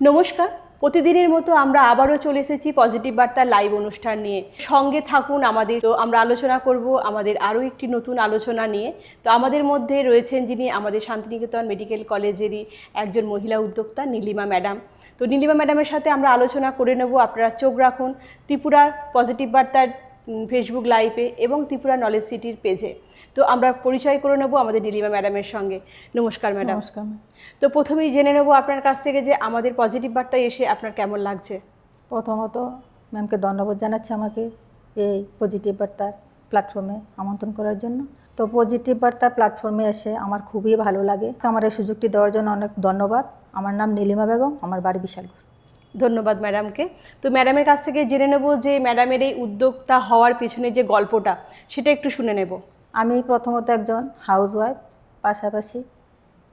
নমস্কার, প্রতিদিনের মতো আমরা আবারও চলে এসেছি পজিটিভ বার্তার লাইভ অনুষ্ঠান নিয়ে। সঙ্গে থাকুন আমাদের। তো আমরা আলোচনা করব আমাদের আরও একটি নতুন আলোচনা নিয়ে। তো আমাদের মধ্যে রয়েছেন যিনি আমাদের শান্তিনিকেতন মেডিকেল কলেজেরই একজন মহিলা উদ্যোক্তা, নীলিমা ম্যাডাম। তো নীলিমা ম্যাডামের সাথে আমরা আলোচনা করে নেব। আপনারা চোখ রাখুন। ত্রিপুরার পজিটিভ বার্তার ফেসবুক লাইভে এবং ত্রিপুরা নলেজ সিটির পেজে তো আমরা পরিচয় করে নেব আমাদের নীলিমা ম্যাডামের সঙ্গে। নমস্কার ম্যাডাম। নমস্কার তো প্রথমেই জেনে নেব আপনার কাছ থেকে যে আমাদের পজিটিভ বার্তায় এসে আপনার কেমন লাগছে? প্রথমত ম্যামকে ধন্যবাদ জানাচ্ছি আমাকে এই পজিটিভ বার্তার প্ল্যাটফর্মে আমন্ত্রণ করার জন্য। তো পজিটিভ বার্তার প্ল্যাটফর্মে এসে আমার খুবই ভালো লাগে। আমার এই সুযোগটি দেওয়ার জন্য অনেক ধন্যবাদ। আমার নাম নীলিমা বেগম আমার বাড়ি বিশালগড়। ধন্যবাদ ম্যাডামকে। তো ম্যাডামের কাছ থেকে জেনে নেব যে ম্যাডামের এই উদ্যোক্তা হওয়ার পিছনে যে গল্পটা, সেটা একটু শুনে নেব। আমি প্রথমত একজন হাউসওয়াইফ পাশাপাশি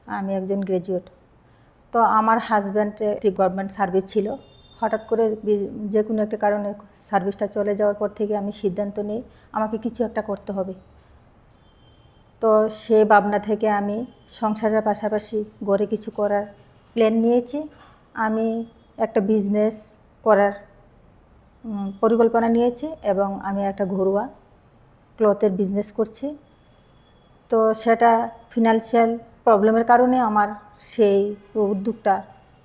আমি একজন গ্র্যাজুয়েট তো আমার হাজব্যান্ডে একটি গভর্নমেন্ট সার্ভিস ছিল। হঠাৎ করে যে কোনো একটা কারণে সার্ভিসটা চলে যাওয়ার পর থেকে আমি সিদ্ধান্ত নিই, আমাকে কিছু একটা করতে হবে। তো সে ভাবনা থেকে আমি সংসারের পাশাপাশি গড়ে কিছু করার প্ল্যান নিয়েছি। আমি একটা বিজনেস করার পরিকল্পনা নিয়েছি এবং আমি একটা ঘরোয়া ক্লথের বিজনেস করছি। তো সেটা ফিনান্সিয়াল প্রবলেমের কারণে আমার সেই উদ্যোগটা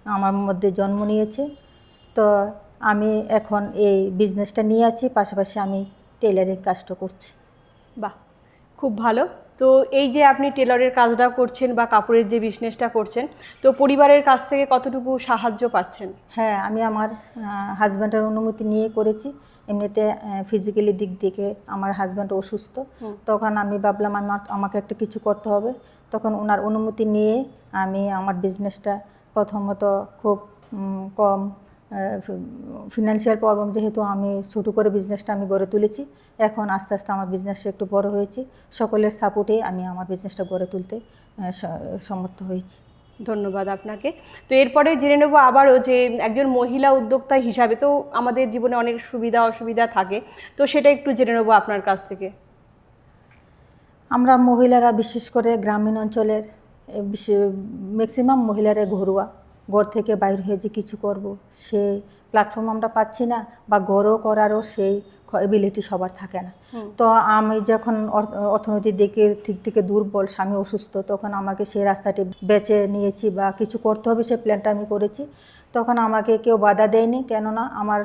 আমার মধ্যে জন্ম নিয়েছে। তো আমি এখন এই বিজনেসটা নিয়ে আছি, পাশাপাশি আমি টেলারিং কাজটা করছি। বাহ, খুব ভালো। তো এই যে আপনি টেলরের কাজটা করছেন বা কাপড়ের যে বিজনেসটা করছেন তো পরিবারের কাছ থেকে কতটুকু সাহায্য পাচ্ছেন? হ্যাঁ আমি আমার হাজব্যান্ডের অনুমতি নিয়ে করেছি। এমনিতে ফিজিক্যালি দিক থেকে আমার হাজব্যান্ড অসুস্থ। তখন আমি ভাবলাম আমার আমাকে একটা কিছু করতে হবে। তখন ওনার অনুমতি নিয়ে আমি আমার বিজনেসটা প্রথমত খুব কম ফিনান্সিয়াল প্রবলেম যেহেতু আমি ছোটো করে বিজনেসটা আমি গড়ে তুলেছি এখন আস্তে আস্তে আমার বিজনেসটা একটু বড় হয়েছে। সকলের সাপোর্টে আমি আমার বিজনেসটা গড়ে তুলতে সমর্থ হয়েছি। ধন্যবাদ আপনাকে। তো এরপরে জেনে নেব আবারও যে একজন মহিলা উদ্যোক্তা হিসাবে তো আমাদের জীবনে অনেক সুবিধা অসুবিধা থাকে। তো সেটা একটু জেনে নেব আপনার কাছ থেকে। আমরা মহিলারা বিশেষ করে গ্রামীণ অঞ্চলের ম্যাক্সিমাম মহিলারা ঘরোয়া। ঘর থেকে বাইর হয়ে যে কিছু করব সে প্ল্যাটফর্ম আমরা পাচ্ছি না বা গড়ও করারও সেই এবিলিটি সবার থাকে না। তো আমি যখন অর্থ- অর্থনৈতিক দিকে ঠিক থেকে দুর্বল স্বামী অসুস্থ তখন আমাকে সেই রাস্তাটি বেছে নিয়েছি বা কিছু করতে হবে সে প্ল্যানটা আমি করেছি। তখন আমাকে কেউ বাধা দেয়নি। কেননা আমার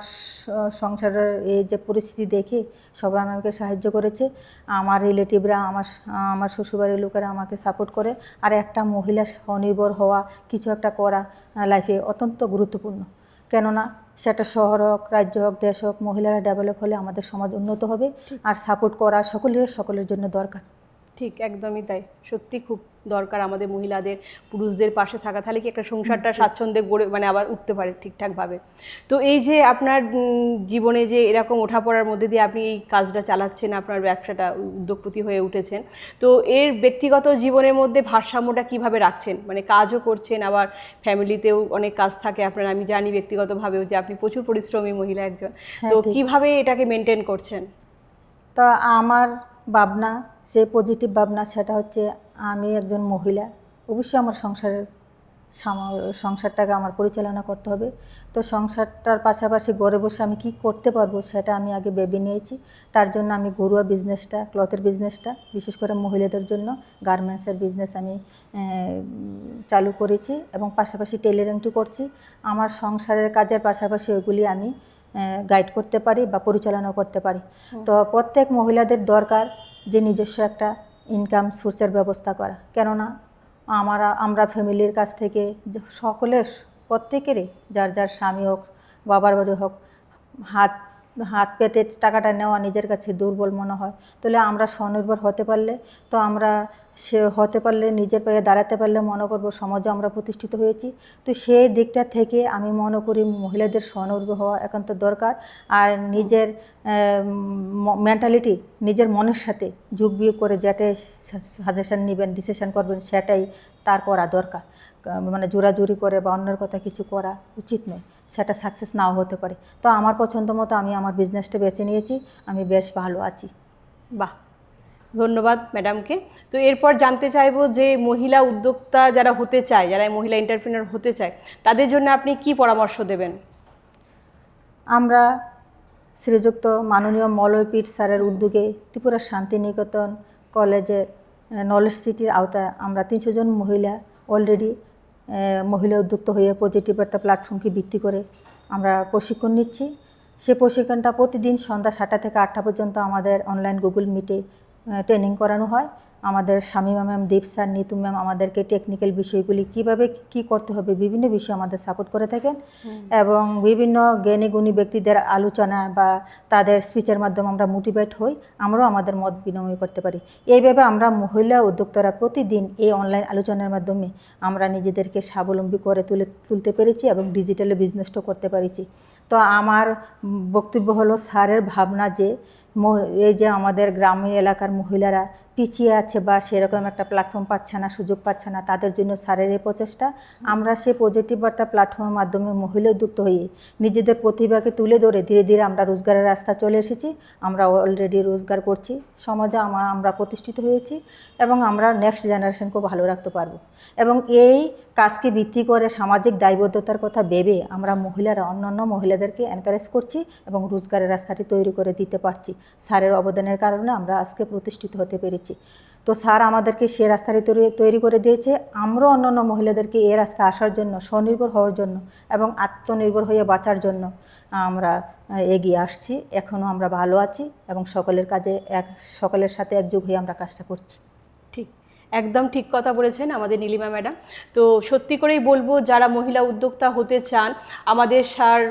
সংসারের এই যে পরিস্থিতি দেখে সবাই আমাকে সাহায্য করেছে। আমার রিলেটিভরা আমার আমার শ্বশুরবাড়ির লোকেরা আমাকে সাপোর্ট করে। আর একটা মহিলা স্বনির্ভর হওয়া কিছু একটা করা লাইফে অত্যন্ত গুরুত্বপূর্ণ। কেননা সেটা শহর হোক রাজ্য হোক দেশ হোক মহিলারা ডেভেলপ হলে আমাদের সমাজ উন্নত হবে। আর সাপোর্ট করা সকলের সকলের জন্য দরকার। ঠিক একদমই তাই। সত্যি খুব দরকার আমাদের মহিলাদের পুরুষদের পাশে থাকা। তাহলে কি একটা সংসারটা স্বাচ্ছন্দ্যে গড়ে মানে আবার উঠতে পারে ঠিকঠাকভাবে। তো এই যে আপনার জীবনে যে এরকম ওঠাপড়ার মধ্যে দিয়ে আপনি এই কাজটা চালাচ্ছেন আপনার ব্যবসাটা উদ্যোগপতি হয়ে উঠেছেন তো এর ব্যক্তিগত জীবনের মধ্যে ভারসাম্যটা কীভাবে রাখছেন? মানে কাজও করছেন আবার ফ্যামিলিতেও অনেক কাজ থাকে। আপনার আমি জানি ব্যক্তিগতভাবেও যে আপনি প্রচুর পরিশ্রমী মহিলা একজন। হ্যাঁ, তো। কীভাবে এটাকে মেনটেন করছেন? তা আমার ভাবনা যে পজিটিভ ভাবনা সেটা হচ্ছে আমি একজন মহিলা অবশ্যই আমার সংসারের সংসারটাকে আমার পরিচালনা করতে হবে। তো সংসারটার পাশাপাশি ঘরে বসে আমি কি করতে পারব সেটা আমি আগে ভেবে নিয়েছি। তার জন্য আমি ঘরোয়া বিজনেসটা ক্লথের বিজনেসটা বিশেষ করে মহিলাদের জন্য গার্মেন্টসের বিজনেস আমি চালু করেছি এবং পাশাপাশি টেলারিংটি করছি। আমার সংসারের কাজের পাশাপাশি ওইগুলি আমি গাইড করতে পারি বা পরিচালনা করতে পারি। তো প্রত্যেক মহিলাদের দরকার যে নিজস্ব একটা ইনকাম সোর্সের ব্যবস্থা করা। কেননা আমরা আমরা ফ্যামিলির কাছ থেকে সকলের, প্রত্যেকেরই, যার যার স্বামী হোক, বাবার বাড়ি হোক, হাত হাত পেতে টাকাটা নেওয়া নিজের কাছে দুর্বল মনে হয়। তাহলে আমরা স্বনির্ভর হতে পারলে, তো আমরা সে হতে পারলে, নিজের পায়ে দাঁড়াতে পারলে মনে করব সমাজে আমরা প্রতিষ্ঠিত হয়েছি। তো সেই দিকটা থেকে আমি মনে করি মহিলাদের স্বনির্ভর হওয়া একান্ত দরকার। আর নিজের মেন্টালিটি নিজের মনের সাথে যোগ বিয়োগ করে যেটা সাজেশন নেবেন ডিসিশন করবেন, সেটাই তার করা দরকার। মানে জোরাজুরি করে বা অন্যের কথা কিছু করা উচিত নয়। সেটা সাকসেস নাও হতে পারে। তো আমার পছন্দ মতো আমি আমার বিজনেসটা বেছে নিয়েছি আমি বেশ ভালো আছি। বাহ! ধন্যবাদ ম্যাডামকে তো এরপর জানতে চাইব যে মহিলা উদ্যোক্তা যারা হতে চায় যারা মহিলা এন্টারপ্রেনার হতে চায় তাদের জন্য আপনি কি পরামর্শ দেবেন? আমরা শ্রীযুক্ত মাননীয় মলয় পীঠ স্যারের উদ্যোগে ত্রিপুরা শান্তিনিকেতন কলেজের নলেজ সিটির আওতায় আমরা তিনশো জন মহিলা অলরেডি মহিলা উদ্যুক্ত হয়ে পজিটিভ একটা প্ল্যাটফর্মকে ভিত্তি করে আমরা প্রশিক্ষণ নিচ্ছি। সে প্রশিক্ষণটা প্রতিদিন সন্ধ্যা সাতটা থেকে আটটা পর্যন্ত আমাদের অনলাইন গুগল মিটে ট্রেনিং করানো হয়। আমাদের Shamima ma'am Deep sir Nitu ma'am আমাদেরকে টেকনিক্যাল বিষয়গুলি কীভাবে কি করতে হবে বিভিন্ন বিষয়ে আমাদের সাপোর্ট করে থাকেন এবং বিভিন্ন জ্ঞানী গুণী ব্যক্তিদের আলোচনা বা তাদের স্পিচের মাধ্যমে আমরা মোটিভেট হই আমরাও আমাদের মত বিনিময় করতে পারি। এইভাবে আমরা মহিলা উদ্যোক্তারা প্রতিদিন এই অনলাইন আলোচনার মাধ্যমে আমরা নিজেদেরকে স্বাবলম্বী করে তুলে তুলতে পেরেছি এবং ডিজিটালে বিজনেসটাও করতে পেরেছি। তো আমার বক্তব্য হলো স্যারের ভাবনা যে এই যে আমাদের গ্রামীণ এলাকার মহিলারা পিছিয়ে আছে বা সেরকম একটা প্ল্যাটফর্ম পাচ্ছে না, সুযোগ পাচ্ছে না, তাদের জন্য স্যারের এই প্রচেষ্টা। আমরা সেই পজিটিভ বার্তা প্ল্যাটফর্মের মাধ্যমে মহিলা উদ্যুক্ত হয়ে নিজেদের প্রতিভাকে তুলে ধরে ধীরে ধীরে আমরা রোজগারের রাস্তা চলে এসেছি। আমরা অলরেডি রোজগার করছি, সমাজে আমা- আমরা প্রতিষ্ঠিত হয়েছি এবং আমরা নেক্সট জেনারেশনকেও ভালো রাখতে পারব। এবং এই কাজকে ভিত্তি করে সামাজিক দায়বদ্ধতার কথা ভেবে আমরা মহিলারা, অন্যান্য মহিলাদেরকে এনকারেজ করছি এবং রোজগারের রাস্তাটি তৈরি করে দিতে পারছি। স্যারের অবদানের কারণে আমরা আজকে প্রতিষ্ঠিত হতে পেরেছি। তো স্যার আমাদেরকে সে রাস্তাটি তৈরি- করে দিয়েছে। আমরাও অন্যান্য মহিলাদেরকে এ রাস্তা আসার জন্য, স্বনির্ভর হওয়ার জন্য এবং আত্মনির্ভর হয়ে বাঁচার জন্য আমরা এগিয়ে আসছি। এখনও আমরা ভালো আছি এবং সকলের কাজে এক, সকলের সাথে একযোগ হয়ে আমরা কাজটা করছি। একদম ঠিক কথা বলেছেন আমাদের নীলিমা ম্যাডাম। তো সত্যি করেই বলব, যারা মহিলা উদ্যোক্তা হতে চান, আমাদের সার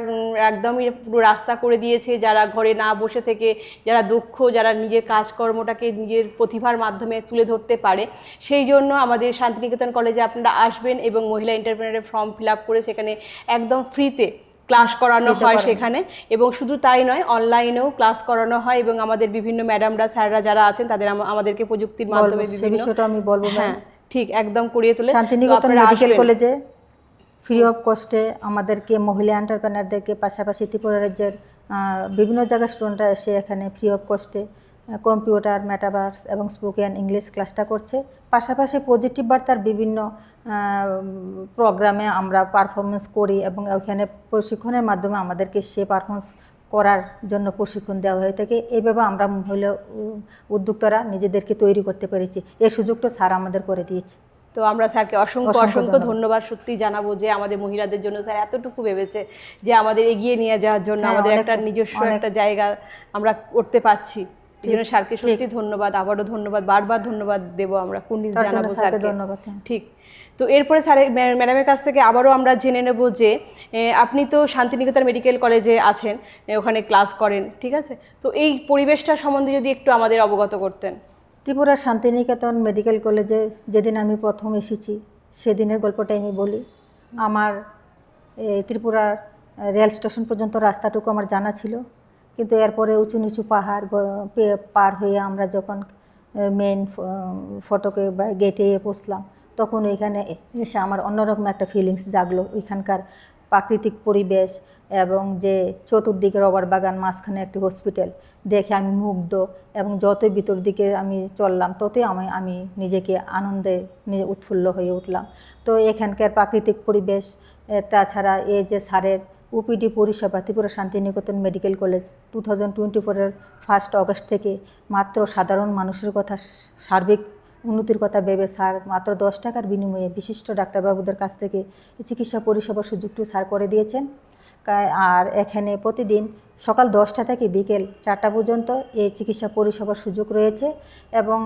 একদমই পুরো রাস্তা করে দিয়েছে। যারা ঘরে না বসে থেকে, যারা দক্ষ, যারা নিজের কাজকর্মটাকে নিজের প্রতিভার মাধ্যমে তুলে ধরতে পারে, সেই জন্য আমাদের শান্তিনিকেতন কলেজে আপনারা আসবেন এবং মহিলা এন্টারপ্রেনারের ফর্ম ফিল আপ করে সেখানে একদম ফ্রিতে ক্লাস করানো হয় সেখানে এবং শুধু তাই নয় অনলাইনেও ক্লাস করানো হয় এবং আমাদের বিভিন্ন ম্যাডামরা স্যাররা যারা আছেন তাদের আমাদেরকে প্রযুক্তির মাধ্যমে বিষয়টা আমি বলব হ্যাঁ ঠিক একদম করিয়ে তোলে। শান্তিনিকেতন মেডিকেল কলেজে ফ্রি অফ কস্টে আমাদেরকে মহিলা এন্টারপ্রেনারদেরকে পাশাপাশি ত্রিপুরা রাজ্যের বিভিন্ন জায়গার স্টুডেন্টরা এসে এখানে ফ্রি অফ কস্টে কম্পিউটার মেটাভার্স এবং স্পোকেন ইংলিশ ক্লাসটা করছে। পাশাপাশি পজিটিভ বার্তার বিভিন্ন প্রোগ্রামে আমরা পারফরমেন্স করি এবং ওখানে প্রশিক্ষণের মাধ্যমে আমাদেরকে সে পারফরমেন্স করার জন্য প্রশিক্ষণ দেওয়া হয়ে থাকে। এইভাবে আমরা মহিলা উদ্যোক্তারা নিজেদেরকে তৈরি করতে পেরেছি। এই সুযোগটা স্যার আমাদের করে দিয়েছে। তো আমরা স্যারকে অসংখ্য অসংখ্য ধন্যবাদ। সত্যি জানাব যে আমাদের মহিলাদের জন্য স্যার এতটুকু ভেবেছে যে আমাদের এগিয়ে নিয়ে যাওয়ার জন্য হ্যাঁ, আমাদের একটা নিজস্ব একটা জায়গা আমরা করতে পাচ্ছি এই জন্য স্যারকে সত্যি ধন্যবাদ। আবারও ধন্যবাদ। বারবার ধন্যবাদ দেবো আমরা। কুর্নিশ জানাব স্যারকে। ধন্যবাদ। ঠিক। তো এরপরে স্যার ম্যাডামের কাছ থেকে আবারও আমরা জেনে নেব যে আপনি তো শান্তিনিকেতন মেডিকেল কলেজে আছেন ওখানে ক্লাস করেন, ঠিক আছে? তো এই পরিবেশটা সম্বন্ধে যদি একটু আমাদের অবগত করতেন। ত্রিপুরা শান্তিনিকেতন মেডিকেল কলেজে যেদিন আমি প্রথম এসেছি, সেদিনের গল্পটাই আমি বলি। আমার এই ত্রিপুরার রেল স্টেশন পর্যন্ত রাস্তাটুকু আমার জানা ছিল। কিন্তু এরপরে উঁচু নিচু পাহাড় পার হয়ে আমরা যখন মেন ফটোকে বা গেটে পৌঁছলাম তখন ওইখানে এসে আমার অন্যরকম একটা ফিলিংস জাগলো। ওইখানকার প্রাকৃতিক পরিবেশ এবং যে চতুর্দিকে রবার বাগান, মাঝখানে একটি হসপিটাল দেখে আমি মুগ্ধ এবং যতই ভিতর দিকে আমি চললাম, ততই আমি আমি নিজেকে আনন্দে, নিজে উৎফুল্ল হয়ে উঠলাম। তো এখানকার প্রাকৃতিক পরিবেশ তাছাড়া এই যে সারের ওপিডি পরিষেবা, Tripura Santiniketan medical college two thousand twenty ফোরের ফার্স্ট অগস্ট থেকে মাত্র সাধারণ মানুষের কথা সার্বিক উন্নতির কথা ভেবে স্যার মাত্র দশ টাকার বিনিময়ে বিশিষ্ট ডাক্তারবাবুদের কাছ থেকে চিকিৎসা পরিষেবার সুযোগটি স্যার করে দিয়েছেন। আর এখানে প্রতিদিন সকাল দশটা থেকে বিকেল চারটা পর্যন্ত এই চিকিৎসা পরিষেবার সুযোগ রয়েছে এবং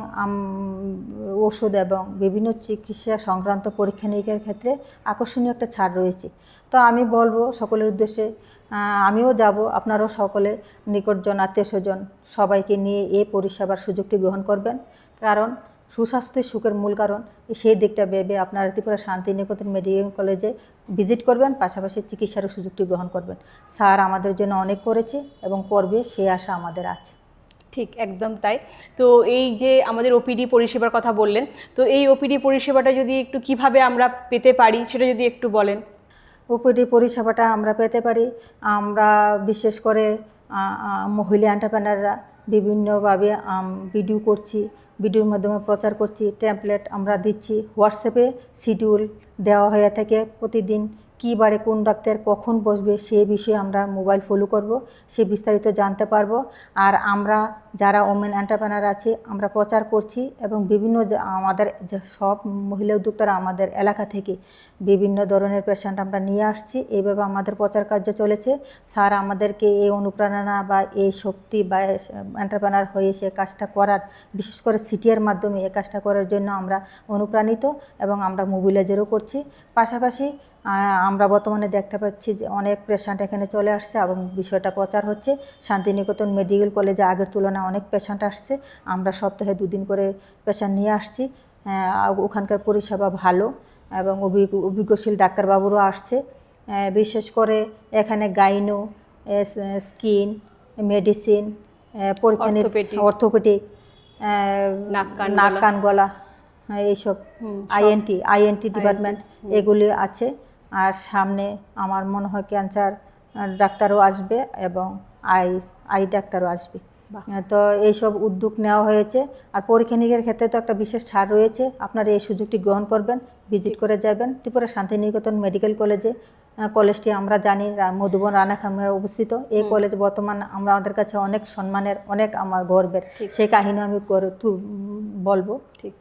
ওষুধ এবং বিভিন্ন চিকিৎসা সংক্রান্ত পরীক্ষা নিরীক্ষার ক্ষেত্রে আকর্ষণীয় একটা ছাড় রয়েছে। তো আমি বলব সকলের উদ্দেশ্যে আমিও যাব, আপনারাও সকলে নিকটজন, আত্মীয় স্বজন সবাইকে নিয়ে এই পরিষেবার সুযোগটি গ্রহণ করবেন। কারণ সুস্বাস্থ্যের সুখের মূল কারণ। সেই দিকটা ভেবে আপনারা ত্রিপুরা শান্তিনিকেতন মেডিকেল কলেজে ভিজিট করবেন পাশাপাশি চিকিৎসারও সুযোগটি গ্রহণ করবেন। স্যার আমাদের জন্য অনেক করেছে এবং করবে সেই আশা আমাদের আছে। ঠিক একদম তাই। তো এই যে আমাদের ওপিডি পরিষেবার কথা বললেন তো এই ওপিডি পরিষেবাটা যদি একটু কীভাবে আমরা পেতে পারি সেটা যদি একটু বলেন। ওপিডি পরিষেবাটা আমরা পেতে পারি। আমরা বিশেষ করে মহিলা এন্টারপ্রেনাররা বিভিন্নভাবে ভিডিও করছি। ভিডিওর মাধ্যমে প্রচার করছি ট্যাম্পলেট আমরা দিচ্ছি হোয়াটসঅ্যাপে শিডিউল দেওয়া হয়ে থাকে প্রতিদিন, কী বারে কোন ডাক্তার কখন বসবে সে বিষয়ে আমরা মোবাইল ফলো করব, সে বিস্তারিত জানতে পারব। আর আমরা যারা ওমেন এন্টারপ্রেনার আছে, আমরা প্রচার করছি এবং বিভিন্ন আমাদের সব মহিলা উদ্যোক্তারা আমাদের এলাকা থেকে বিভিন্ন ধরনের পেশেন্ট আমরা নিয়ে আসছি। এইভাবে আমাদের প্রচার কার্য চলেছে। স্যার আমাদেরকে এই অনুপ্রেরণা বা এই শক্তি বা এন্টারপ্রেনার হয়ে সে কাজটা করার, বিশেষ করে সিটিআর মাধ্যমে এই কাজটা করার জন্য আমরা অনুপ্রাণিত এবং আমরা মোবিলাইজারও করছি। পাশাপাশি আমরা বর্তমানে দেখতে পাচ্ছি যে অনেক পেশেন্ট এখানে চলে আসছে এবং বিষয়টা প্রচার হচ্ছে। শান্তিনিকেতন মেডিকেল কলেজে আগের তুলনায় অনেক পেশেন্ট আসছে আমরা সপ্তাহে দুদিন করে পেশেন্ট নিয়ে আসছি। ওখানকার পরিষেবা ভালো এবং অভিজ্ঞ অভিজ্ঞশীল ডাক্তারবাবুরও আসছে। বিশেষ করে এখানে গাইনো স্কিন মেডিসিন পরীক্ষা। অর্থোপেডিক নাক, কান, গলা। হ্যাঁ, এইসব। আইএনটি আইএনটি ডিপার্টমেন্ট এগুলি আছে। আর সামনে আমার মনে হয় ক্যান্সার ডাক্তারও আসবে এবং আই আই ডাক্তারও আসবে। তো এইসব উদ্যোগ নেওয়া হয়েছে। আর পরীক্ষা নিরীক্ষার ক্ষেত্রে তো একটা বিশেষ ছাড় রয়েছে। আপনারা এই সুযোগটি গ্রহণ করবেন ভিজিট করে যাবেন। ত্রিপুরা শান্তিনিকেতন মেডিকেল কলেজে কলেজটি আমরা জানি মধুবন রানাখামে অবস্থিত। এই কলেজ বর্তমান আমরা আমাদের কাছে অনেক সম্মানের অনেক আমার গর্বের। ঠিক। সেই কাহিনী আমি বলব। ঠিক।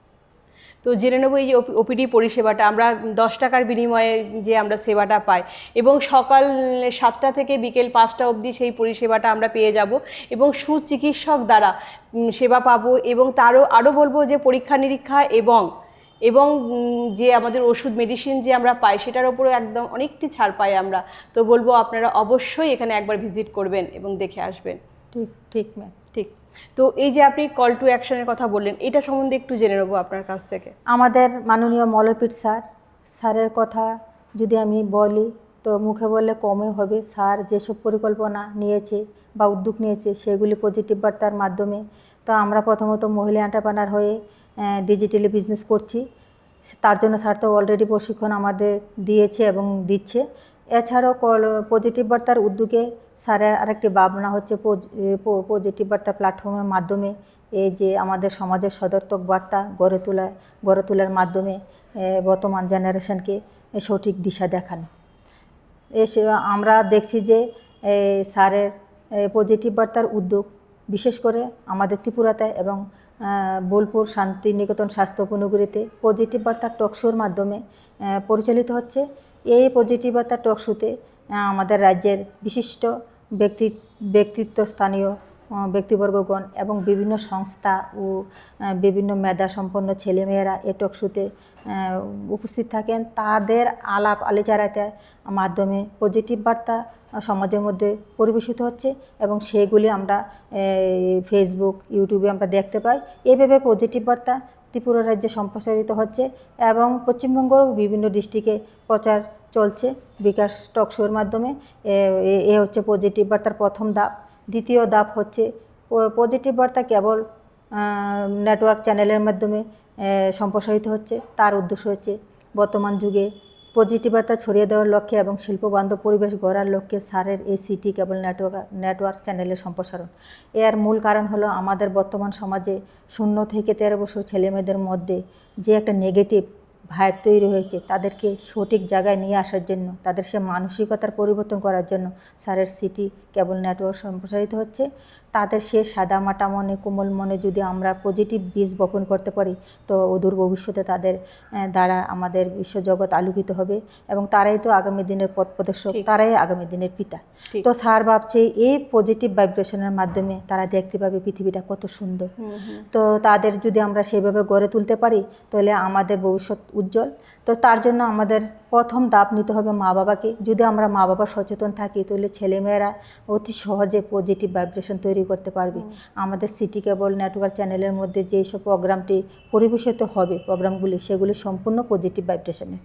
তো জেনে নেব এই যে ওপিডি পরিষেবাটা, আমরা দশ টাকার বিনিময়ে যে আমরা সেবাটা পাই এবং সকাল সাতটা থেকে বিকেল পাঁচটা অবধি সেই পরিষেবাটা আমরা পেয়ে যাব এবং সুচিকিৎসক দ্বারা সেবা পাবো এবং তারও আরও বলব যে পরীক্ষা নিরীক্ষা এবং এবং যে আমাদের ওষুধ মেডিসিন যে আমরা পাই সেটার উপরে একদম অনেকটি ছাড় পাই আমরা। তো বলব আপনারা অবশ্যই এখানে একবার ভিজিট করবেন এবং দেখে আসবেন। ঠিক ঠিক ম্যাম তো এই যে আপনি কল টু অ্যাকশনের কথা বললেন, এটা সম্বন্ধে একটু জেনে নেব আপনার কাছ থেকে। আমাদের মাননীয় মলপীঠ স্যার, স্যারের কথা যদি আমি বলি, তো মুখে বললে কমে হবে। স্যার যেসব পরিকল্পনা নিয়েছে বা উদ্যোগ নিয়েছে, সেগুলি পজিটিভ বার্তার মাধ্যমে, তো আমরা প্রথমত মহিলা এন্টারপ্রেনার হয়ে ডিজিটালি বিজনেস করছি। তার জন্য স্যার তো অলরেডি প্রশিক্ষণ আমাদের দিয়েছে এবং দিচ্ছে। এছাড়াও কল পজিটিভ বার্তার উদ্যোগে স্যারের আরেকটি ভাবনা হচ্ছে পজিটিভ বার্তা প্ল্যাটফর্মের মাধ্যমে এই যে আমাদের সমাজের সদর্থক বার্তা গড়ে তোলা, গড়ে তোলার মাধ্যমে বর্তমান জেনারেশনকে সঠিক দিশা দেখানো। এসে আমরা দেখছি যে স্যারের পজিটিভ বার্তার উদ্যোগ বিশেষ করে আমাদের ত্রিপুরাতে এবং বোলপুর শান্তিনিকেতন স্বাস্থ্য উপনগরীতে পজিটিভ বার্তার টকশোর মাধ্যমে পরিচালিত হচ্ছে। এই পজিটিভ বার্তার টকশোতে আমাদের রাজ্যের বিশিষ্ট ব্যক্তি, ব্যক্তিত্ব স্থানীয় ব্যক্তিবর্গগণ এবং বিভিন্ন সংস্থা ও বিভিন্ন মেধা সম্পন্ন ছেলেমেয়েরা এই টকশোতে উপস্থিত থাকেন। তাদের আলাপ আলোচনাতে মাধ্যমে পজিটিভ বার্তা সমাজের মধ্যে পরিবেশিত হচ্ছে এবং সেগুলি আমরা ফেসবুক, ইউটিউবে আমরা দেখতে পাই। এভাবে পজিটিভ বার্তা ত্রিপুরা রাজ্যে সম্প্রসারিত হচ্ছে এবং পশ্চিমবঙ্গেরও বিভিন্ন ডিস্ট্রিক্টে প্রচার চলছে। বিকাশ টক শোর মাধ্যমে। এ- হচ্ছে পজিটিভ বার্তার প্রথম ধাপ। দ্বিতীয় ধাপ হচ্ছে পজিটিভ বার্তা কেবল নেটওয়ার্ক চ্যানেলের মাধ্যমে সম্প্রসারিত হচ্ছে। তার উদ্দেশ্য হচ্ছে বর্তমান যুগে পজিটিভ বার্তা ছড়িয়ে দেওয়ার লক্ষ্যে এবং শিল্পবান্ধব পরিবেশ গড়ার লক্ষ্যে সারের এই সিটি কেবল নেটওয়ার্ক নেটওয়ার্ক চ্যানেলের সম্প্রসারণ। এর মূল কারণ হলো আমাদের বর্তমান সমাজে শূন্য থেকে তেরো বছর ছেলেমেয়েদের মধ্যে যে একটা নেগেটিভ ভাইব তৈরি হয়েছে, তাদেরকে সঠিক জায়গায় নিয়ে আসার জন্য, তাদের সে মানসিকতার পরিবর্তন করার জন্য স্যারের সিটি কেবল নেটওয়ার্ক সম্প্রসারিত হচ্ছে। তাদের সে সাদা মাটা মনে কোমল মনে যদি আমরা পজিটিভ বীজ বপন করতে পারি তো অদূর ভবিষ্যতে তাদের দ্বারা আমাদের বিশ্বজগৎ আলোকিত হবে এবং তারাই তো আগামী দিনের পথ প্রদর্শক তারাই আগামী দিনের পিতা। তো স্যার ভাবছে এই পজিটিভ ভাইব্রেশনের মাধ্যমে তারা দেখতে পাবে পৃথিবীটা কত সুন্দর। তো তাদের যদি আমরা সেভাবে গড়ে তুলতে পারি তাহলে আমাদের ভবিষ্যৎ উজ্জ্বল। তো তার জন্য আমাদের প্রথম দাপ নিতে হবে মা বাবাকে যদি আমরা মা বাবা সচেতন থাকি তাহলে ছেলেমেয়েরা অতি সহজে পজিটিভ ভাইব্রেশন তৈরি করতে পারবে। আমাদের সিটি কেবল নেটওয়ার্ক চ্যানেলের মধ্যে যেই সব প্রোগ্রামটি পরিবেশিত হবে প্রোগ্রামগুলি সেগুলি সম্পূর্ণ পজিটিভ ভাইব্রেশনের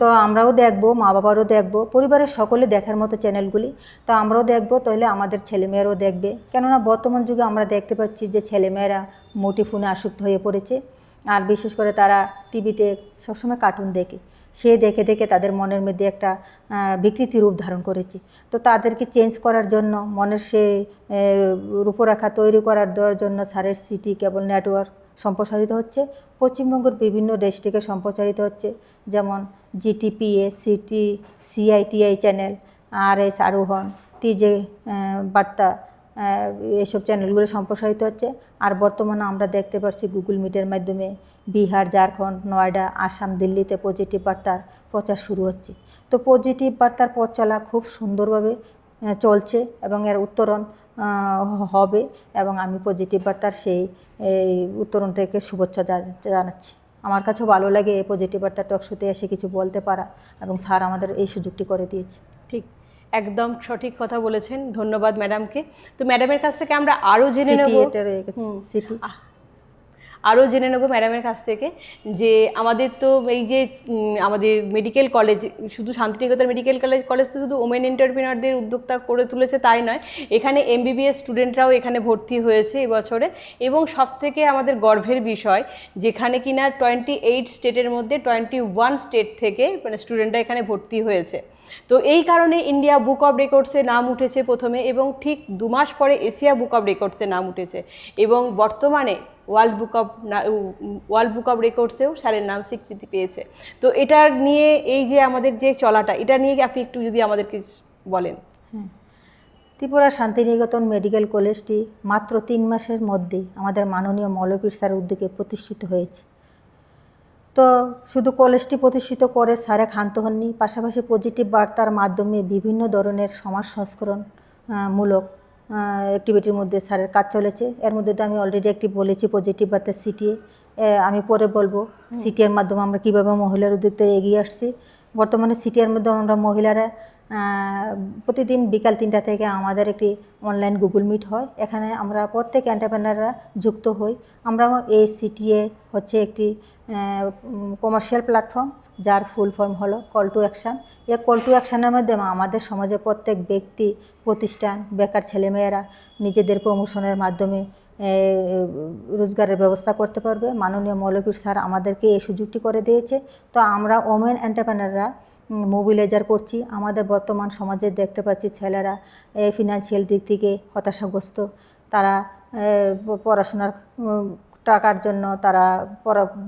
তো আমরাও দেখব মা বাবারও দেখব পরিবারের সকলে দেখার মতো চ্যানেলগুলি তো আমরাও দেখব তাহলে আমাদের ছেলেমেয়েরাও দেখবে। কেননা বর্তমান যুগে আমরা দেখতে পাচ্ছি যে ছেলেমেয়েরা মোটি ফোনে আসক্ত হয়ে পড়েছে। আর বিশেষ করে তারা টিভিতে সবসময় কার্টুন দেখে। সে দেখে দেখে তাদের মনের মধ্যে একটা বিকৃতি রূপ ধারণ করেছে। তো তাদেরকে চেঞ্জ করার জন্য, মনের সে রূপরেখা তৈরি করার দেওয়ার জন্য স্যারের সিটি কেবল নেটওয়ার্ক সম্প্রসারিত হচ্ছে। পশ্চিমবঙ্গের বিভিন্ন ডিস্ট্রিক্টে সম্প্রচারিত হচ্ছে। যেমন জিটিপিএ সিটি সিআইটিআই চ্যানেল আর এস আরোহণ টিজে বার্তা এসব চ্যানেলগুলো সম্প্রসারিত হচ্ছে। আর বর্তমানে আমরা দেখতে পাচ্ছি গুগল মিটের মাধ্যমে বিহার, ঝাড়খণ্ড, নয়ডা, আসাম, দিল্লিতে পজিটিভ বার্তার প্রচার শুরু হচ্ছে। তো পজিটিভ বার্তার পথ চলা খুব সুন্দরভাবে চলছে এবং এর উত্তরণ হবে এবং আমি পজিটিভ বার্তার সেই উত্তরণটাকে শুভেচ্ছা জানাচ্ছি। আমার কাছেও ভালো লাগে এই পজিটিভ বার্তা টক শোতে এসে কিছু বলতে পারা এবং স্যার আমাদের এই সুযোগটি করে দিয়েছে। ঠিক। একদম সঠিক কথা বলেছেন ধন্যবাদ ম্যাডামকে। তো ম্যাডামের কাছ থেকে আমরা আরও জেনে নেব। সিটি আরও জেনে নেব ম্যাডামের কাছ থেকে যে আমাদের তো এই যে আমাদের মেডিকেল কলেজ শুধু শান্তিনিকেতন মেডিকেল কলেজ কলেজ তো শুধু ওমেন এন্টারপ্রিনারদের উদ্যোক্তা করে তুলেছে তাই নয় এখানে এমবিবিএস স্টুডেন্টরাও এখানে ভর্তি হয়েছে এবছরে। এবং সব থেকে আমাদের গর্বের বিষয় যেখানে কিনা টোয়েন্টি এইট স্টেটের মধ্যে টোয়েন্টি ওয়ান স্টেট থেকে মানে স্টুডেন্টরা এখানে ভর্তি হয়েছে। তো এই কারণে ইন্ডিয়া বুক অফ রেকর্ডসে নাম উঠেছে প্রথমে এবং ঠিক দু মাস পরে এশিয়া বুক অফ রেকর্ডসে নাম উঠেছে। এবং বর্তমানে world book of world book of রেকর্ডসেও স্যারের নাম স্বীকৃতি পেয়েছে। তো এটার নিয়ে এই যে আমাদের যে চলাটা, এটা নিয়ে আপনি একটু যদি আমাদেরকে বলেন। ত্রিপুরা শান্তিনিকেতন মেডিকেল কলেজটি মাত্র তিন মাসের মধ্যেই আমাদের মাননীয় মৌলবীর স্যার উদ্যোগে প্রতিষ্ঠিত হয়েছে। তো শুধু কলেজটি প্রতিষ্ঠিত করে স্যারে ক্ষান্ত হননি পাশাপাশি পজিটিভ বার্তার মাধ্যমে বিভিন্ন ধরনের সমাজ সংস্করণ মূলক অ্যাক্টিভিটির মধ্যে স্যারের কাজ চলেছে। এর মধ্যে তো আমি অলরেডি একটি বলেছি পজিটিভ বার্তা সিটিএ আমি পরে বলব সিটিএর মাধ্যমে আমরা কীভাবে মহিলার উদ্যোগে এগিয়ে আসছি। বর্তমানে সিটিএর মাধ্যমে আমরা মহিলারা প্রতিদিন বিকাল তিনটা থেকে আমাদের একটি অনলাইন গুগল মিট হয়। এখানে আমরা প্রত্যেক এন্টারপ্রেনাররা যুক্ত হই। আমরা এই সিটিএ হচ্ছে একটি কমার্শিয়াল প্ল্যাটফর্ম যার ফুল ফর্ম হলো কল টু অ্যাকশান এই কল টু অ্যাকশানের মাধ্যমে আমাদের সমাজে প্রত্যেক ব্যক্তি, প্রতিষ্ঠান, বেকার ছেলেমেয়েরা নিজেদের প্রমোশনের মাধ্যমে রোজগারের ব্যবস্থা করতে পারবে। মাননীয় মৌলবীর স্যার আমাদেরকে এই সুযোগটি করে দিয়েছে। তো আমরা ওমেন এন্টারপ্রেনাররা মোবিলাইজার করছি। আমাদের বর্তমান সমাজে দেখতে পাচ্ছি ছেলেরা ফিনান্সিয়াল দিক থেকে হতাশাগ্রস্ত। তারা পড়াশোনার টাকার জন্য তারা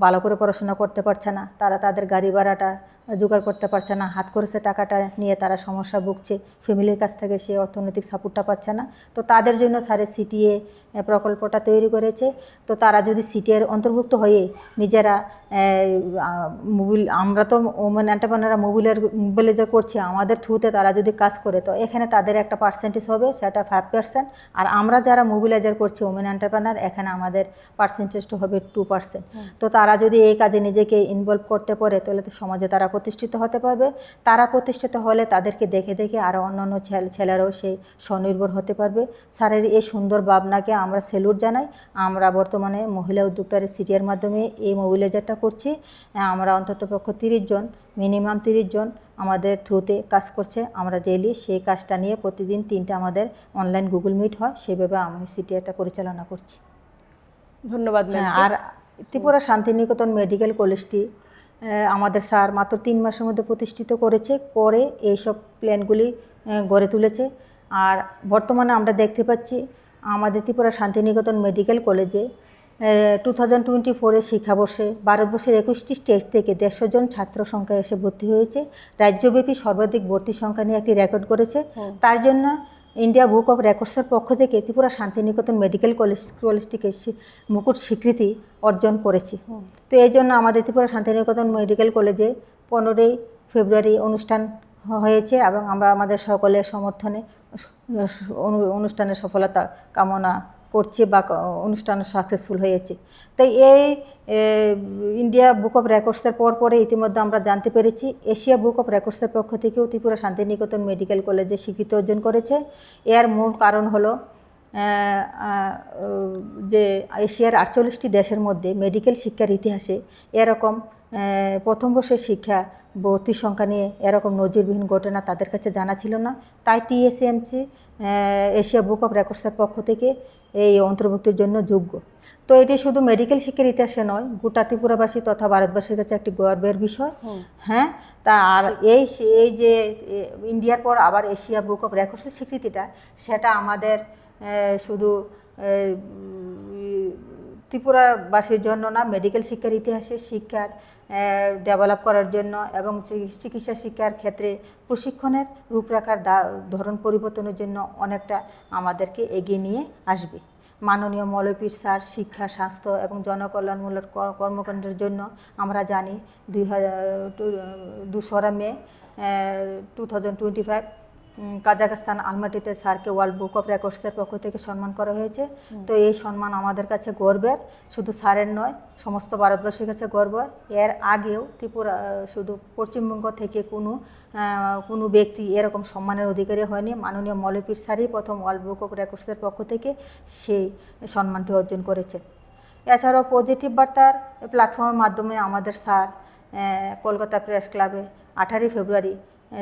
ভালো করে পড়াশোনা করতে পারছে না। তারা তাদের গাড়ি ভাড়াটা জোগাড় করতে পারছে না। হাত খরচের টাকাটা নিয়ে তারা সমস্যা ভুগছে। ফ্যামিলির কাছ থেকে সে অর্থনৈতিক সাপোর্টটা পাচ্ছে না। তো তাদের জন্য স্যারের সিটিএ প্রকল্পটা তৈরি করেছে। তো তারা যদি সিটিএর অন্তর্ভুক্ত হয়ে নিজেরা মোবিল আমরা তো ওমেন এন্টারপ্রেনাররা মোবিলের মোবিলাইজার করছি আমাদের থ্রুতে তারা যদি কাজ করে তো এখানে তাদের একটা পার্সেন্টেজ হবে সেটা ফাইভ পার্সেন্ট আর আমরা যারা মোবিলাইজার করছি ওমেন এন্টারপ্রেনার এখানে আমাদের পার্সেন্টেজটা হবে টু পার্সেন্ট তো তারা যদি এই কাজে নিজেকে ইনভলভ করতে পারে তাহলে তো সমাজে তারা প্রতিষ্ঠিত হতে পারবে। তারা প্রতিষ্ঠিত হলে তাদেরকে দেখে দেখে আরও অন্যান্য ছেলে ছেলেরাও সেই স্বনির্ভর হতে পারবে। স্যারের এই সুন্দর ভাবনাকে আমরা সেলুট জানাই। আমরা বর্তমানে মহিলা উদ্যোক্তার সিটির মাধ্যমে এই মোবিলাইজারটা করছি। আমরা অন্ততপক্ষ তিরিশ জন মিনিমাম তিরিশ জন আমাদের থ্রুতে কাজ করছে। আমরা ডেইলি সেই কাজটা নিয়ে প্রতিদিন তিনটা আমাদের অনলাইন গুগল মিট হয়। সেভাবে আমি সিটিআরটা পরিচালনা করছি। ধন্যবাদ হ্যাঁ আর ত্রিপুরা শান্তিনিকেতন মেডিকেল কলেজটি আমাদের স্যার মাত্র তিন মাসের মধ্যে প্রতিষ্ঠিত করেছে করে এইসব প্ল্যানগুলি গড়ে তুলেছে। আর বর্তমানে আমরা দেখতে পাচ্ছি আমাদের ত্রিপুরা শান্তিনিকেতন মেডিকেল কলেজে টু থাউজেন্ড টোয়েন্টি ফোরের শিক্ষাবর্ষে ভারতবর্ষের একুশটি স্টেট থেকে দেড়শো জন ছাত্র সংখ্যা এসে ভর্তি হয়েছে। রাজ্যব্যাপী সর্বাধিক ভর্তির সংখ্যা নিয়ে একটি রেকর্ড করেছে। তার জন্য ইন্ডিয়া বুক অফ রেকর্ডসের পক্ষ থেকে ত্রিপুরা শান্তিনিকেতন মেডিকেল কলেজ কলেজটিকে মুকুট স্বীকৃতি অর্জন করেছি। তো এই জন্য আমাদের ত্রিপুরা শান্তিনিকেতন মেডিকেল কলেজে পনেরোই ফেব্রুয়ারি অনুষ্ঠান হয়েছে এবং আমরা আমাদের সকলের সমর্থনে অনু- অনুষ্ঠানের সফলতা কামনা করছি বা অনুষ্ঠান সাকসেসফুল হয়েছে। তাই এই ইন্ডিয়া বুক অফ রেকর্ডসের পর পরে ইতিমধ্যে আমরা জানতে পেরেছি এশিয়া বুক অফ রেকর্ডসের পক্ষ থেকেও ত্রিপুরা শান্তিনিকেতন মেডিকেল কলেজে স্বীকৃতি অর্জন করেছে। এর মূল কারণ হলো যে এশিয়ার আটচল্লিশটি দেশের মধ্যে মেডিকেল শিক্ষার ইতিহাসে এরকম প্রথম বর্ষের শিক্ষা ভর্তির সংখ্যা নিয়ে এরকম নজিরবিহীন ঘটনা তাদের কাছে জানা ছিল না। তাই টিএসএমসি এশিয়া বুক অফ রেকর্ডসের পক্ষ থেকে এই অন্তর্ভুক্তির জন্য যোগ্য। তো এটি শুধু মেডিকেল শিক্ষার ইতিহাসে নয় গোটা ত্রিপুরাবাসী তথা ভারতবাসীর কাছে একটি গর্বের বিষয়। হ্যাঁ তা আর এই এই যে ইন্ডিয়ার পর আবার এশিয়া বুক অফ রেকর্ডসের স্বীকৃতিটা সেটা আমাদের শুধু ত্রিপুরাবাসীর জন্য না মেডিকেল শিক্ষার ইতিহাসে শিক্ষার ডেভেলপ করার জন্য এবং চিকিৎসা শিক্ষার ক্ষেত্রে প্রশিক্ষণের রূপরেখার ধরন পরিবর্তনের জন্য অনেকটা আমাদেরকে এগিয়ে নিয়ে আসবে। মাননীয় মৌলপীর স্যার, শিক্ষা, স্বাস্থ্য এবং জনকল্যাণমূলক কর্মকাণ্ডের জন্য আমরা জানি দুই হাজার, দুশোরা May two thousand twenty five Kazakhstan আলমাটিতে স্যারকে ওয়ার্ল্ড বুক অফ রেকর্ডসের পক্ষ থেকে সম্মান করা হয়েছে। তো এই সম্মান আমাদের কাছে গর্বের। শুধু স্যারের নয় সমস্ত ভারতবর্ষের কাছে গর্ব এর আগেও ত্রিপুরা শুধু পশ্চিমবঙ্গ থেকে কোনো কোনো ব্যক্তি এরকম সম্মানের অধিকারী হয়নি। মাননীয় মৌলপীর স্যারই প্রথম ওয়ার্ল্ড বুক অফ রেকর্ডসের পক্ষ থেকে সেই সম্মানটি অর্জন করেছে। এছাড়াও পজিটিভ বার্তার প্ল্যাটফর্মের মাধ্যমে আমাদের স্যার কলকাতা প্রেস ক্লাবে আঠারোই ফেব্রুয়ারি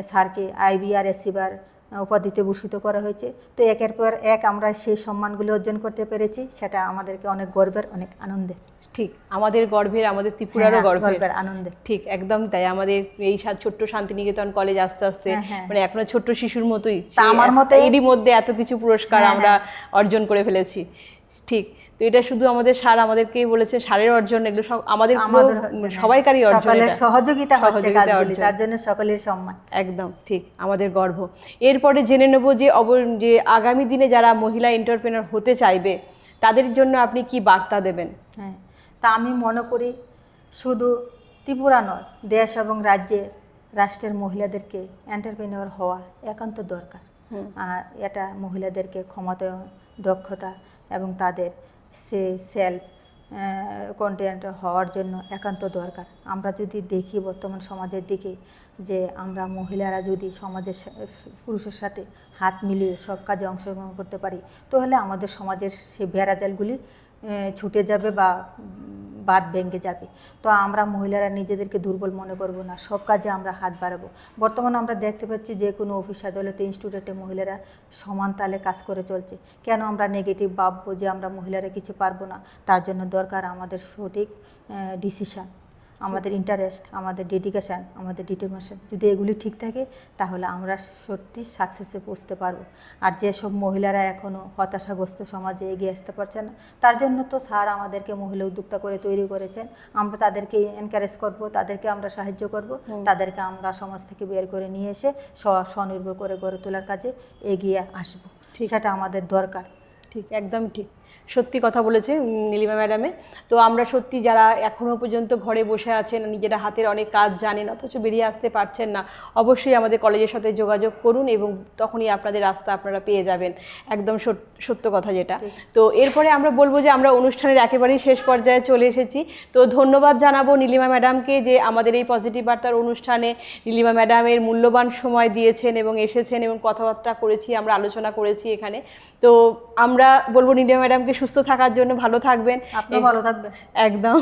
স্যারকে আইবিআর এসিবার উপাধিতে ভূষিত করা হয়েছে। তো একের পর এক আমরা সেই সম্মানগুলো অর্জন করতে পেরেছি সেটা আমাদেরকে অনেক গর্বের অনেক আনন্দের। ঠিক আমাদের গর্বের আমাদের ত্রিপুরারও হ্যাঁ, গর্বের গর্বের আনন্দের। ঠিক একদম তাই আমাদের এই ছোট্ট শান্তিনিকেতন কলেজ আস্তে আস্তে হ্যাঁ, হ্যাঁ। মানে এখনও ছোট্ট শিশুর মতোই। তা আমার মতে- এরই মধ্যে এত কিছু পুরস্কার হ্যাঁ, আমরা অর্জন করে ফেলেছি। ঠিক তো এটা শুধু আমাদের স্যার আমাদেরকেই বলেছে স্যারের অর্জন এগুলো সব আমাদের সবাইকারই অর্জন সহযোগিতা সহযোগিতা অর্জন। তার জন্য সকলের সম্মান। একদম ঠিক আমাদের গর্ব। এরপরে জেনে নেব যে অব যে আগামী দিনে যারা মহিলা এন্টারপ্রেনার হতে চাইবে তাদের জন্য আপনি কি বার্তা দেবেন? হ্যাঁ তা আমি মনে করি শুধু ত্রিপুরা নয় দেশ এবং রাজ্যের রাষ্ট্রের মহিলাদেরকে এন্টারপ্রেনিওর হওয়া একান্ত দরকার। আর এটা মহিলাদেরকে ক্ষমতায়ন দক্ষতা এবং তাদের সে সেলফ কন্টেন্ট হওয়ার জন্য একান্ত দরকার। আমরা যদি দেখি বর্তমান সমাজের দিকে যে আমরা মহিলারা যদি সমাজের পুরুষের সাথে হাত মিলিয়ে সব কাজে অংশগ্রহণ করতে পারি, তাহলে আমাদের সমাজের সেই বেড়াজালগুলি ছুটে যাবে বা বাদ ভেঙে যাবে। তো আমরা মহিলারা নিজেদেরকে দুর্বল মনে করব না, সব কাজে আমরা হাত বাড়াবো। বর্তমানে আমরা দেখতে পাচ্ছি যে কোনো অফিস আদালতে ইনস্টিটিউটে মহিলারা সমান তালে কাজ করে চলছে। কেন আমরা নেগেটিভ ভাববো যে আমরা মহিলারা কিছু পারব না? তার জন্য দরকার আমাদের সঠিক ডিসিশন আমাদের ইন্টারেস্ট আমাদের ডেডিকেশান আমাদের ডিটারমিনেশন যদি এগুলি ঠিক থাকে তাহলে আমরা সত্যি সাকসেসে পৌঁছতে পারব। আর যেসব মহিলারা এখনও হতাশাগ্রস্ত সমাজে এগিয়ে আসতে পারছে না তার জন্য তো স্যার আমাদেরকে মহিলা উদ্যোক্তা করে তৈরি করেছেন। আমরা তাদেরকে এনকারেজ করব তাদেরকে আমরা সাহায্য করব তাদেরকে আমরা সমাজ থেকে বের করে নিয়ে এসে স্ব- স্বনির্ভর করে গড়ে তোলার কাজে এগিয়ে আসব। সেটা আমাদের দরকার। ঠিক একদম ঠিক। সত্যি কথা বলেছে নীলিমা ম্যাডামে। তো আমরা সত্যি যারা এখনও পর্যন্ত ঘরে বসে আছেন নিজেরা হাতের অনেক কাজ জানেন অথচ বেরিয়ে আসতে পারছেন না অবশ্যই আমাদের কলেজের সাথে যোগাযোগ করুন এবং তখনই আপনাদের রাস্তা আপনারা পেয়ে যাবেন। একদম সত- সত্য কথা যেটা। তো এরপরে আমরা বলব যে আমরা অনুষ্ঠানের একেবারেই শেষ পর্যায়ে চলে এসেছি। তো ধন্যবাদ জানাব নীলিমা ম্যাডামকে যে আমাদের এই পজিটিভ বার্তার অনুষ্ঠানে নীলিমা ম্যাডামের মূল্যবান সময় দিয়েছেন এবং এসেছেন এবং কথাবার্তা করেছি আমরা আলোচনা করেছি এখানে। তো আমরা বলব নীলিমা ম্যাডামকে সুস্থ থাকার জন্য ভালো থাকবেন। ভালো থাকবেন। একদম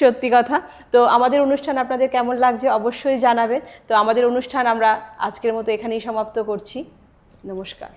সত্যি কথা। তো আমাদের অনুষ্ঠান আপনাদের কেমন লাগছে অবশ্যই জানাবেন। তো আমাদের অনুষ্ঠান আমরা আজকের মতো এখানেই সমাপ্ত করছি। নমস্কার।